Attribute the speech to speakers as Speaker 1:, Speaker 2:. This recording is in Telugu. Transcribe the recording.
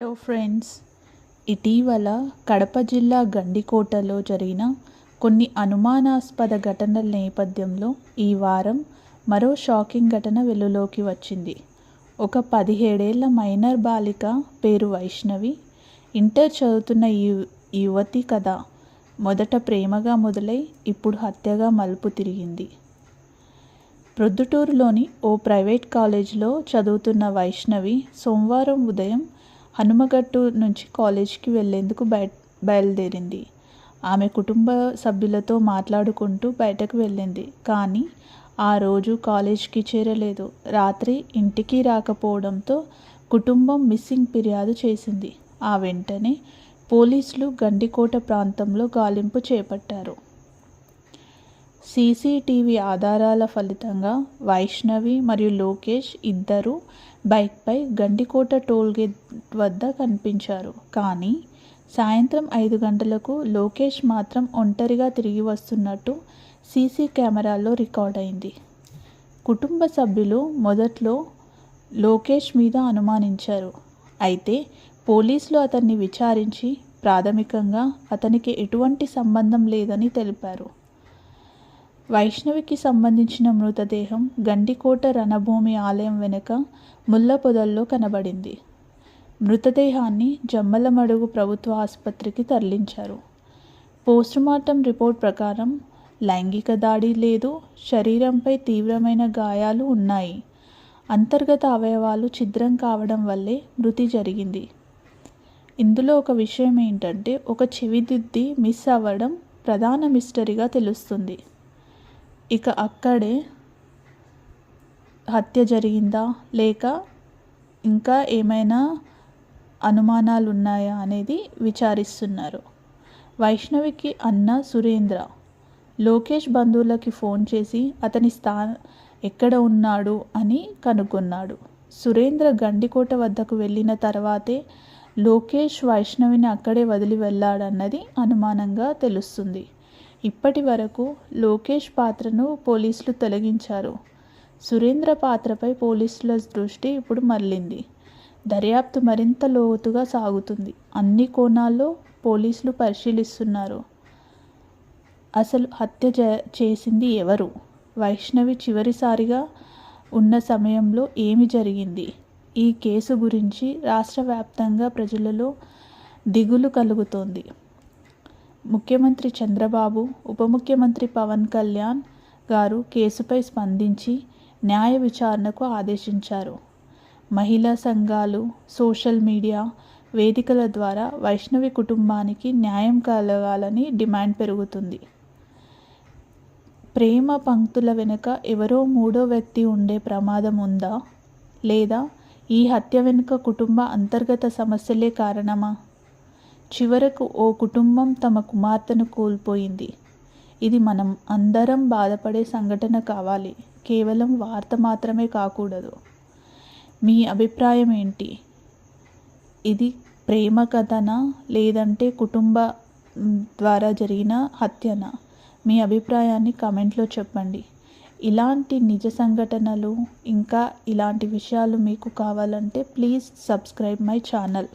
Speaker 1: హలో ఫ్రెండ్స్ ఇటీవల కడప జిల్లా గండికోటలో జరిగిన కొన్ని అనుమానాస్పద ఘటనల నేపథ్యంలో ఈ వారం మరో షాకింగ్ ఘటన వెలులోకి వచ్చింది. ఒక పదిహేడేళ్ళ మైనర్ బాలిక పేరు వైష్ణవి. ఇంటర్ చదువుతున్న ఈ యువతి కథ మొదట ప్రేమగా మొదలై ఇప్పుడు హత్యగా మలుపు తిరిగింది. ప్రొద్దుటూరులోని ఓ ప్రైవేట్ కాలేజీలో చదువుతున్న వైష్ణవి సోమవారం ఉదయం హనుమగట్టు నుంచి కాలేజీకి వెళ్ళేందుకు బయ బయలుదేరింది. ఆమె కుటుంబ సభ్యులతో మాట్లాడుకుంటూ బయటకు వెళ్ళింది. కానీ ఆ రోజు కాలేజీకి చేరలేదు. రాత్రి ఇంటికి రాకపోవడంతో కుటుంబం మిస్సింగ్ ఫిర్యాదు చేసింది. ఆ వెంటనే పోలీసులు గండికోట ప్రాంతంలో గాలింపు చేపట్టారు. సీసీటీవీ ఆధారాల ఫలితంగా వైష్ణవి మరియు లోకేష్ ఇద్దరు బైక్పై గండికోట టోల్గేట్ వద్ద కనిపించారు. కానీ సాయంత్రం ఐదు గంటలకు లోకేష్ మాత్రం ఒంటరిగా తిరిగి వస్తున్నట్టు సీసీ కెమెరాల్లో రికార్డ్ అయింది కుటుంబ సభ్యులు మొదట్లో లోకేష్ మీద అనుమానించారు. అయితే పోలీసులు అతన్ని విచారించి ప్రాథమికంగా అతనికి ఎటువంటి సంబంధం లేదని తెలిపారు. వైష్ణవికి సంబంధించిన మృతదేహం గండికోట రణభూమి ఆలయం వెనుక ముళ్ళ పొదల్లో కనబడింది. మృతదేహాన్ని జమ్మలమడుగు ప్రభుత్వ ఆసుపత్రికి తరలించారు. పోస్టుమార్టం రిపోర్ట్ ప్రకారం లైంగిక దాడి లేదు శరీరంపై తీవ్రమైన గాయాలు ఉన్నాయి. అంతర్గత అవయవాలు ఛిద్రం కావడం వల్లే మృతి జరిగింది. ఇందులో ఒక విషయం ఏంటంటే ఒక చెవిదిద్ది మిస్ అవ్వడం ప్రధాన మిస్టరీగా తెలుస్తుంది. ఇక అక్కడే హత్య జరిగిందా? లేక ఇంకా ఏమైనా అనుమానాలు ఉన్నాయా అనేది విచారిస్తున్నారు. వైష్ణవికి అన్న సురేంద్ర లోకేష్ బంధువులకి ఫోన్ చేసి అతని స్థా ఎక్కడ ఉన్నాడు? అని కనుగొన్నాడు. సురేంద్ర గండికోట వద్దకు వెళ్ళిన తర్వాతే లోకేష్ వైష్ణవిని అక్కడే వదిలి వెళ్ళాడన్నది అనుమానంగా తెలుస్తుంది. ఇప్పటి వరకు లోకేష్ పాత్రను పోలీసులు తొలగించారు. సురేంద్ర పాత్రపై పోలీసుల దృష్టి ఇప్పుడు మరలింది దర్యాప్తు మరింత లోతుగా సాగుతుంది. అన్ని కోణాల్లో పోలీసులు పరిశీలిస్తున్నారు. అసలు హత్య చేసింది ఎవరు? వైష్ణవి చివరిసారిగా ఉన్న సమయంలో ఏమి జరిగింది? ఈ కేసు గురించి రాష్ట్ర వ్యాప్తంగా ప్రజలలో దిగులు కలుగుతోంది. ముఖ్యమంత్రి చంద్రబాబు ఉప ముఖ్యమంత్రి పవన్ కళ్యాణ్ గారు కేసుపై స్పందించి న్యాయ విచారణకు ఆదేశించారు. మహిళా సంఘాలు సోషల్ మీడియా వేదికల ద్వారా వైష్ణవి కుటుంబానికి న్యాయం కలగాలని డిమాండ్ పెరుగుతుంది. ప్రేమ పంక్తుల వెనుక ఎవరో మూడో వ్యక్తి ఉండే ప్రమాదం ఉందా? లేదా ఈ హత్య వెనుక కుటుంబ అంతర్గత సమస్యలే కారణమా? చివరకు ఓ కుటుంబం తమ కుమార్తెను కోల్పోయింది. ఇది మనం అందరం బాధపడే సంఘటన కావాలి. కేవలం వార్త మాత్రమే కాకూడదు. మీ అభిప్రాయం ఏంటి? ఇది ప్రేమ కథనా? లేదంటే కుటుంబ ద్వారా జరిగిన హత్యనా? మీ అభిప్రాయాన్ని కమెంట్లో చెప్పండి. ఇలాంటి నిజ సంఘటనలు ఇంకా ఇలాంటి విషయాలు మీకు కావాలంటే ప్లీజ్ సబ్స్క్రైబ్ మై ఛానల్.